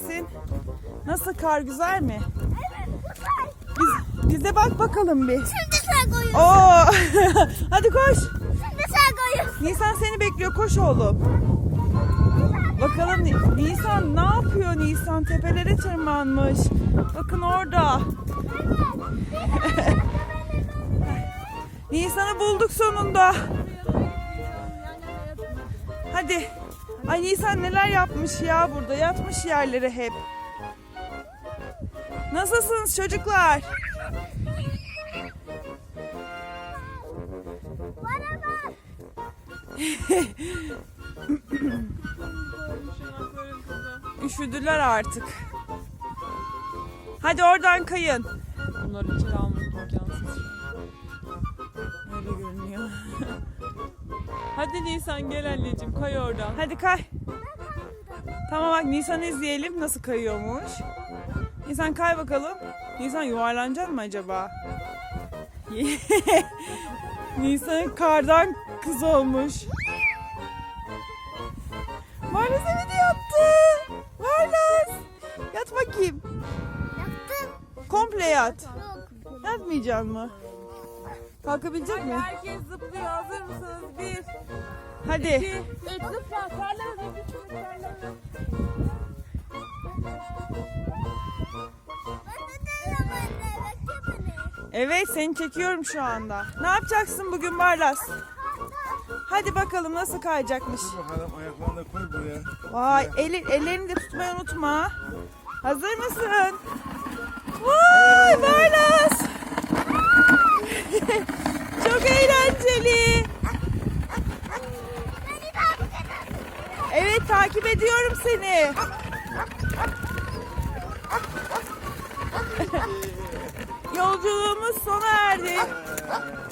misin? Nasıl kar güzel mi? Evet güzel. Biz, bize bak bakalım bir. Şimdi sen koyuyorsun. Oo! Hadi koş. Şimdi sen koyuyorsun. Nisan seni bekliyor. Koş oğlum. Bakalım Ni- Nisan ne yapıyor Nisan? Tepelere tırmanmış. Bakın orada. Nisan'ı bulduk sonunda. Hadi. Ay Nisan neler yapmış ya burada. Yatmış yerlere hep. Nasılsınız çocuklar? Bana bak. Üşüdüler artık. Hadi oradan kayın. Bunları içeri almak Hadi Nisan gel anneciğim kay oradan. Hadi kay. Tamam bak Nisan'ı izleyelim nasıl kayıyormuş. Nisan kay bakalım. Nisan yuvarlanacak mı acaba? Nisan kardan kız olmuş. Varlas evet yattı. Varlas. Yat bakayım. Yaptım. Komple yat. Yok. Yatmayacaksın mı? Kalkabilecek mi? Herkes zıplıyor hazır mısınız? Bir, Hadi. iki, üç zıpla. Beni. Evet seni çekiyorum şu anda. Ne yapacaksın bugün Barlas? Hadi bakalım nasıl kayacakmış. Bakalım ayaklarını da koy buraya. Vay eli, ellerini de tutmayı unutma. Hazır mısın? Vay Barlas. Çok eğlenceli. Evet takip ediyorum seni. Yolculuğumuz sona erdi.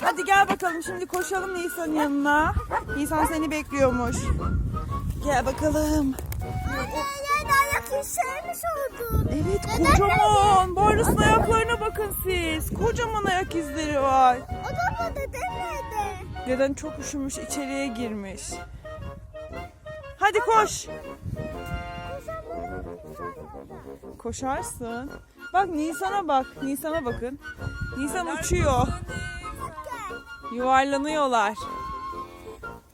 Hadi gel bakalım şimdi koşalım Nisan'ın yanına. Nisan seni bekliyormuş. Gel bakalım. Anne yani ayak işlermiş oldu. Evet kocaman. Barlas'ın ayaklarına bakın siz. Kocaman ayak izleri var. O da bu dede nerede? Deden çok üşümüş içeriye girmiş. Hadi koş. Koşarsın. Bak Nisan'a bak. Nisan'a bakın. Nisan uçuyor. Yuvarlanıyorlar.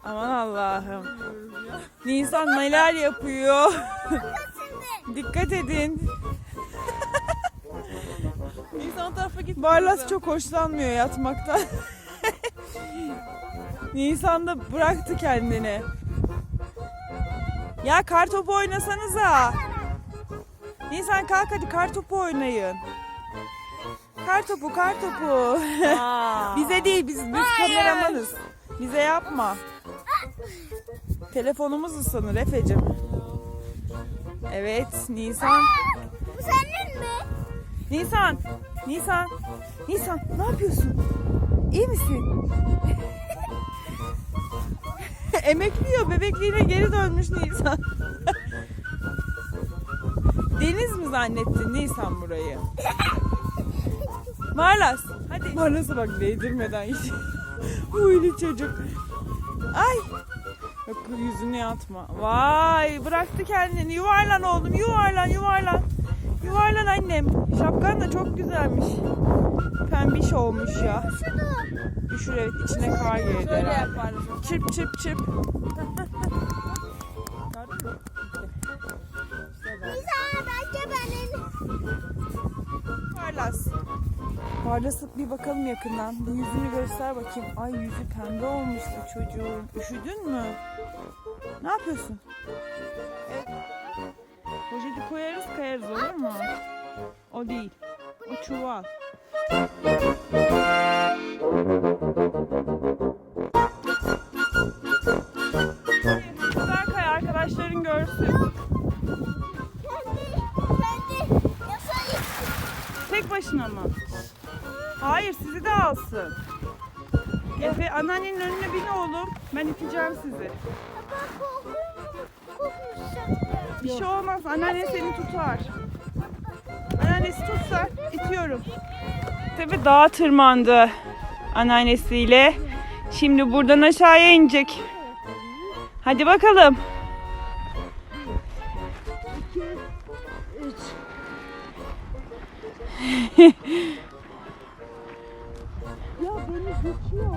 Aman Allah'ım. Nisan neler yapıyor? Dikkat edin. O tarafa git. Barlas çok hoşlanmıyor yatmaktan. Nisan da bıraktı kendini. Ya kar topu oynasanıza. Nisan kalk hadi kar topu oynayın. Kar topu, kar topu. Aa. Bize değil, biz biz kameramanız. Bize yapma. Telefonumuz ısınır Efe'cim. Evet, Nisan. Bu senin mi? Nisan, Nisan, Nisan ne yapıyorsun? İyi misin? Emekliyor, bebekliğine geri dönmüş Nisan. Deniz mi zannettin Nisan burayı? Marlas, hadi. Marlas'a bak değdirmeden gidiyor. Huylu çocuk. Ay. Bak yüzünü atma. Vay bıraktı kendini. Yuvarlan oğlum yuvarlan yuvarlan. Yuvarlan annem. Şapkan da çok güzelmiş. Pembiş olmuş ya. Düşür evet içine kar girdi Şöyle herhalde. yaparız. Çırp çırp çırp. Barlas. Barlas'a bir bakalım yakından. Bir yüzünü göster bakayım. Ay yüzü pembe olmuş bu çocuğun. Üşüdün mü? Ne yapıyorsun? Evet. Poşeti koyarız kayarız olur mu? O değil. O çuval. Güzel kay arkadaşların görsün. Tek başına mı? Hayır sizi de alsın. Efe anneannenin önüne bin oğlum. Ben iteceğim sizi. Ben korkuyorum. Korkmuşum. Bir şey olmaz. Anneannen seni tutar. Anneannesi tutsa itiyorum. Tabi dağa tırmandı anneannesiyle. Şimdi buradan aşağıya inecek. Hadi bakalım. Ya beni geçiyor.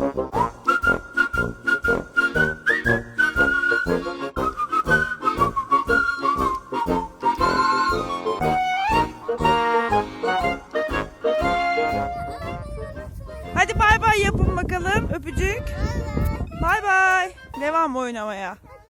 Öpücük. Bay bay. Devam oynamaya.